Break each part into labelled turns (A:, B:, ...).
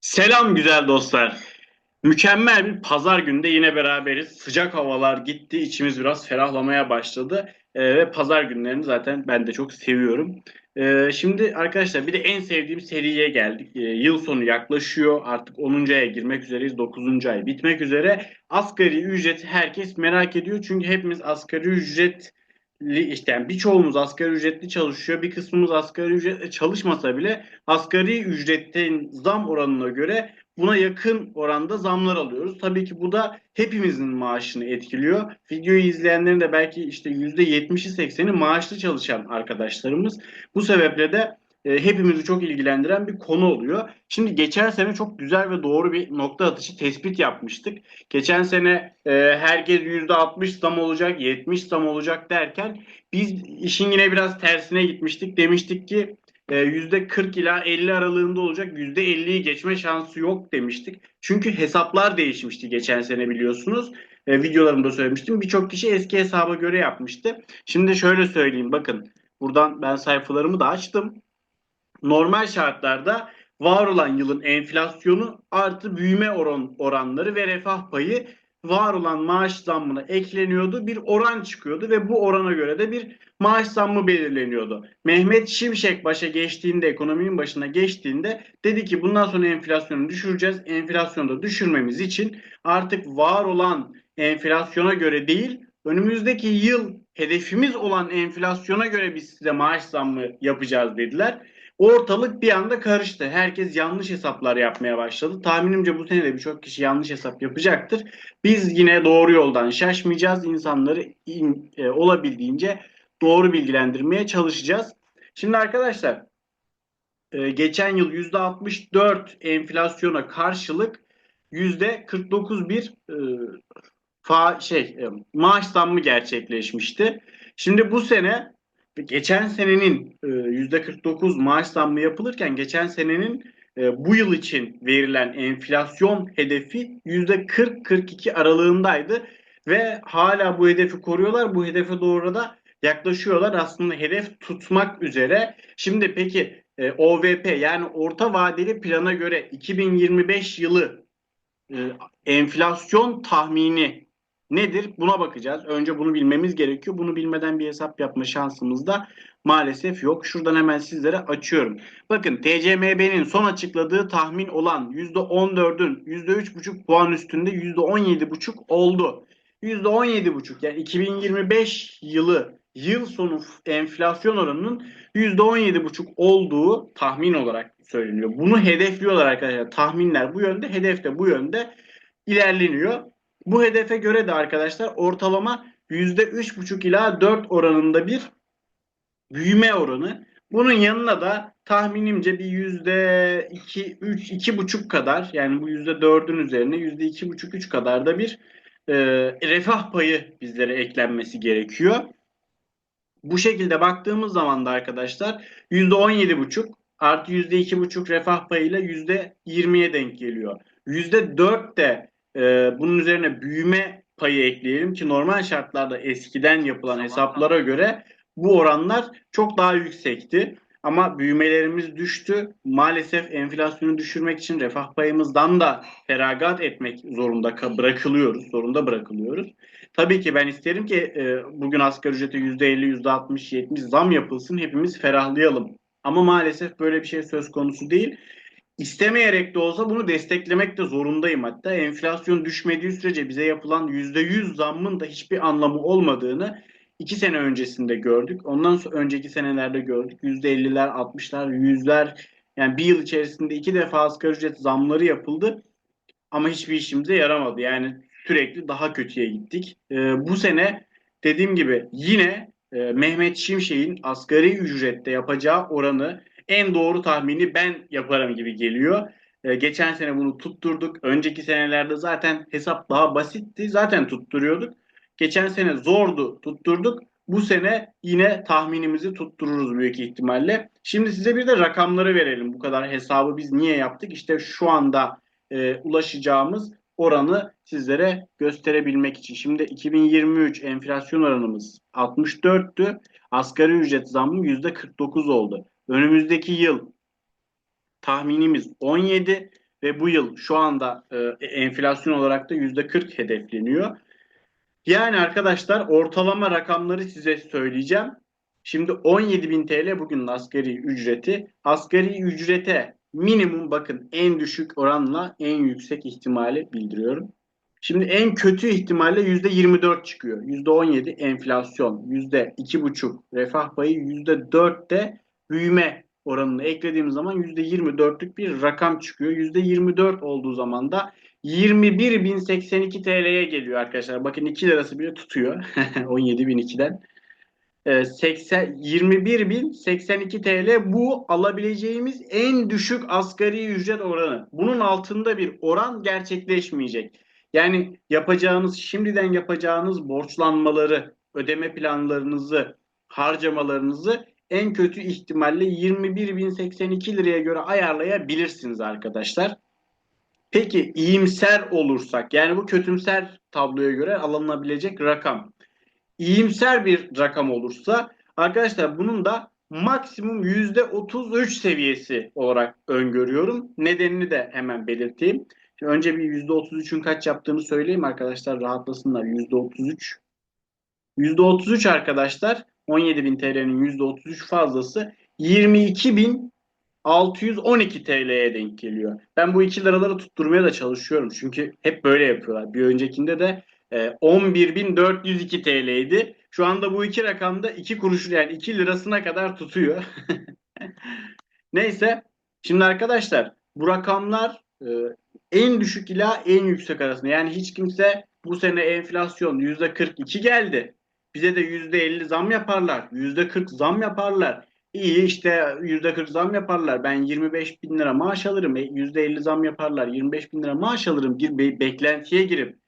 A: Selam güzel dostlar. Mükemmel bir pazar günde yine beraberiz. Sıcak havalar gitti, içimiz biraz ferahlamaya başladı. Ee, ve pazar günlerini zaten ben de çok seviyorum. Ee, şimdi arkadaşlar bir de en sevdiğim seriye geldik. Ee, yıl sonu yaklaşıyor. Artık 10. aya girmek üzereyiz. 9. ay bitmek üzere. Asgari ücreti herkes merak ediyor. Çünkü hepimiz asgari ücret işte yani birçoğumuz asgari ücretli çalışıyor. Bir kısmımız asgari ücretle çalışmasa bile asgari ücretin zam oranına göre buna yakın oranda zamlar alıyoruz. Tabii ki bu da hepimizin maaşını etkiliyor. Videoyu izleyenlerin de belki işte %70'i 80'i maaşlı çalışan arkadaşlarımız. Bu sebeple de e, hepimizi çok ilgilendiren bir konu oluyor. Şimdi geçen sene çok güzel ve doğru bir nokta atışı tespit yapmıştık. Geçen sene e, herkes %60 zam olacak, 70 zam olacak derken biz işin yine biraz tersine gitmiştik. Demiştik ki e, %40 ila 50 aralığında olacak %50'yi geçme şansı yok demiştik. Çünkü hesaplar değişmişti geçen sene biliyorsunuz. E, videolarımda söylemiştim. Birçok kişi eski hesaba göre yapmıştı. Şimdi şöyle söyleyeyim bakın. Buradan ben sayfalarımı da açtım normal şartlarda var olan yılın enflasyonu artı büyüme oran, oranları ve refah payı var olan maaş zammına ekleniyordu. Bir oran çıkıyordu ve bu orana göre de bir maaş zammı belirleniyordu. Mehmet Şimşek başa geçtiğinde, ekonominin başına geçtiğinde dedi ki bundan sonra enflasyonu düşüreceğiz. Enflasyonu da düşürmemiz için artık var olan enflasyona göre değil, önümüzdeki yıl hedefimiz olan enflasyona göre biz size maaş zammı yapacağız dediler. Ortalık bir anda karıştı. Herkes yanlış hesaplar yapmaya başladı. Tahminimce bu sene de birçok kişi yanlış hesap yapacaktır. Biz yine doğru yoldan şaşmayacağız. İnsanları in, e, olabildiğince doğru bilgilendirmeye çalışacağız. Şimdi arkadaşlar e, geçen yıl %64 enflasyona karşılık %49 bir e, fa şey e, maaş zammı gerçekleşmişti. Şimdi bu sene geçen senenin %49 e, maaş zammı yapılırken geçen senenin e, bu yıl için verilen enflasyon hedefi %40-42 aralığındaydı ve hala bu hedefi koruyorlar. Bu hedefe doğru da yaklaşıyorlar. Aslında hedef tutmak üzere. Şimdi peki OVP yani orta vadeli plana göre 2025 yılı enflasyon tahmini nedir? Buna bakacağız. Önce bunu bilmemiz gerekiyor. Bunu bilmeden bir hesap yapma şansımız da maalesef yok. Şuradan hemen sizlere açıyorum. Bakın TCMB'nin son açıkladığı tahmin olan %14'ün %3,5 puan üstünde %17,5 oldu. %17,5 yani 2025 yılı yıl sonu enflasyon oranının %17,5 olduğu tahmin olarak söyleniyor. Bunu hedefliyorlar arkadaşlar. Tahminler bu yönde, hedef de bu yönde ilerleniyor. Bu hedefe göre de arkadaşlar ortalama %3,5 ila 4 oranında bir büyüme oranı. Bunun yanına da tahminimce bir yüzde iki, üç, iki buçuk kadar yani bu yüzde dördün üzerine yüzde iki buçuk, üç kadar da bir e, refah payı bizlere eklenmesi gerekiyor. Bu şekilde baktığımız zaman da arkadaşlar yüzde on yedi buçuk artı yüzde iki buçuk refah payıyla yüzde yirmiye denk geliyor. Yüzde dört de e, bunun üzerine büyüme payı ekleyelim ki normal şartlarda eskiden yapılan hesaplara göre bu oranlar çok daha yüksekti. Ama büyümelerimiz düştü. Maalesef enflasyonu düşürmek için refah payımızdan da feragat etmek zorunda bırakılıyoruz. Zorunda bırakılıyoruz. Tabii ki ben isterim ki e, bugün asgari ücrete %50, %60, %70 zam yapılsın. Hepimiz ferahlayalım. Ama maalesef böyle bir şey söz konusu değil. İstemeyerek de olsa bunu desteklemek de zorundayım hatta. Enflasyon düşmediği sürece bize yapılan %100 zammın da hiçbir anlamı olmadığını iki sene öncesinde gördük. Ondan sonra önceki senelerde gördük. %50'ler, 60'lar, 100'ler yani bir yıl içerisinde iki defa asgari ücret zamları yapıldı. Ama hiçbir işimize yaramadı. Yani sürekli daha kötüye gittik. Ee, bu sene dediğim gibi yine e, Mehmet Şimşek'in asgari ücrette yapacağı oranı en doğru tahmini ben yaparım gibi geliyor. Ee, geçen sene bunu tutturduk. Önceki senelerde zaten hesap daha basitti. Zaten tutturuyorduk. Geçen sene zordu, tutturduk. Bu sene yine tahminimizi tuttururuz büyük ihtimalle. Şimdi size bir de rakamları verelim. Bu kadar hesabı biz niye yaptık? İşte şu anda e, ulaşacağımız oranı sizlere gösterebilmek için. Şimdi 2023 enflasyon oranımız 64'tü. Asgari ücret zammı %49 oldu. Önümüzdeki yıl tahminimiz 17. ve bu yıl şu anda e, enflasyon olarak da %40 hedefleniyor. Yani arkadaşlar ortalama rakamları size söyleyeceğim. Şimdi 17.000 TL bugün asgari ücreti. Asgari ücrete minimum bakın en düşük oranla en yüksek ihtimali bildiriyorum. Şimdi en kötü ihtimalle %24 çıkıyor. %17 enflasyon, %2,5 refah payı, %4 de büyüme oranını eklediğimiz zaman %24'lük bir rakam çıkıyor. %24 olduğu zaman da 21.082 TL'ye geliyor arkadaşlar. Bakın 2 lirası bile tutuyor. 17.002'den. 80 21.082 TL bu alabileceğimiz en düşük asgari ücret oranı. Bunun altında bir oran gerçekleşmeyecek. Yani yapacağınız, şimdiden yapacağınız borçlanmaları, ödeme planlarınızı, harcamalarınızı en kötü ihtimalle 21.082 liraya göre ayarlayabilirsiniz arkadaşlar. Peki iyimser olursak yani bu kötümser tabloya göre alınabilecek rakam. İyimser bir rakam olursa arkadaşlar bunun da maksimum %33 seviyesi olarak öngörüyorum. Nedenini de hemen belirteyim. Şimdi önce bir %33'ün kaç yaptığını söyleyeyim arkadaşlar rahatlasınlar. %33. %33 arkadaşlar 17.000 TL'nin %33 fazlası 22.612 TL'ye denk geliyor. Ben bu 2 liraları tutturmaya da çalışıyorum. Çünkü hep böyle yapıyorlar. Bir öncekinde de 11.402 e, TL'ydi. Şu anda bu iki rakamda 2 kuruş yani 2 lirasına kadar tutuyor. Neyse. Şimdi arkadaşlar bu rakamlar e, en düşük ila en yüksek arasında. Yani hiç kimse bu sene enflasyon %42 geldi. Bize de %50 zam yaparlar. %40 zam yaparlar. İyi işte %40 zam yaparlar. Ben 25 bin lira maaş alırım. %50 e, zam yaparlar. 25 bin lira maaş alırım. Bir be beklentiye girip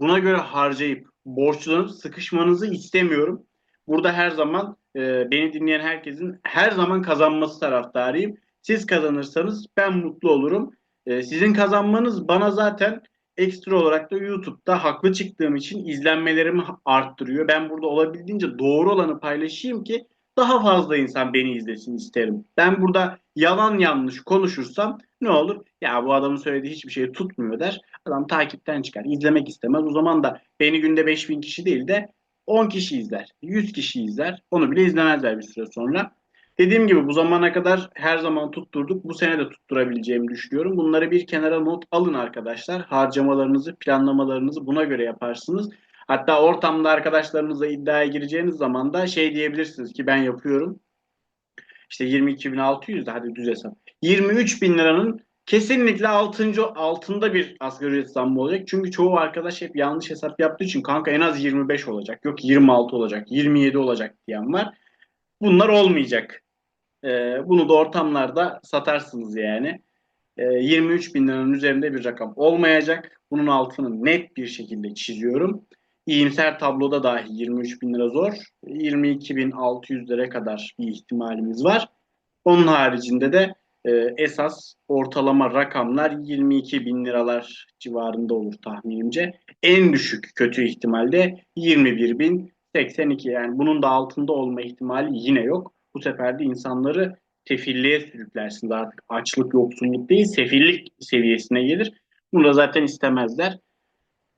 A: buna göre harcayıp borçlanıp sıkışmanızı istemiyorum. Burada her zaman e, beni dinleyen herkesin her zaman kazanması taraftarıyım. Siz kazanırsanız ben mutlu olurum. E, sizin kazanmanız bana zaten ekstra olarak da YouTube'da haklı çıktığım için izlenmelerimi arttırıyor. Ben burada olabildiğince doğru olanı paylaşayım ki daha fazla insan beni izlesin isterim. Ben burada yalan yanlış konuşursam ne olur? Ya bu adamın söylediği hiçbir şey tutmuyor der. Adam takipten çıkar. İzlemek istemez. O zaman da beni günde 5000 kişi değil de 10 kişi izler. 100 kişi izler. Onu bile izlemezler bir süre sonra. Dediğim gibi bu zamana kadar her zaman tutturduk. Bu sene de tutturabileceğimi düşünüyorum. Bunları bir kenara not alın arkadaşlar. Harcamalarınızı, planlamalarınızı buna göre yaparsınız. Hatta ortamda arkadaşlarınızla iddiaya gireceğiniz zaman da şey diyebilirsiniz ki ben yapıyorum. İşte 22.600 de hadi düz hesap. 23.000 liranın kesinlikle altıncı, altında bir asgari ücret zammı olacak. Çünkü çoğu arkadaş hep yanlış hesap yaptığı için kanka en az 25 olacak. Yok 26 olacak, 27 olacak diyen var. Bunlar olmayacak. Ee, bunu da ortamlarda satarsınız yani. Ee, 23 bin liranın üzerinde bir rakam olmayacak. Bunun altını net bir şekilde çiziyorum. İyimser tabloda dahi 23 bin lira zor. 22 bin 600 lira kadar bir ihtimalimiz var. Onun haricinde de e, esas ortalama rakamlar 22 bin liralar civarında olur tahminimce. En düşük kötü ihtimalde 21 bin 82 yani bunun da altında olma ihtimali yine yok. Bu sefer de insanları tefilliğe sürüklersiniz artık. Açlık, yoksulluk değil, sefillik seviyesine gelir. Bunu da zaten istemezler.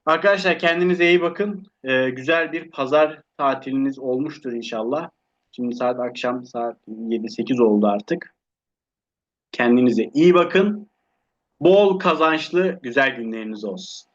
A: Arkadaşlar kendinize iyi bakın. Ee, güzel bir pazar tatiliniz olmuştur inşallah. Şimdi saat akşam saat 7-8 oldu artık. Kendinize iyi bakın. Bol kazançlı güzel günleriniz olsun.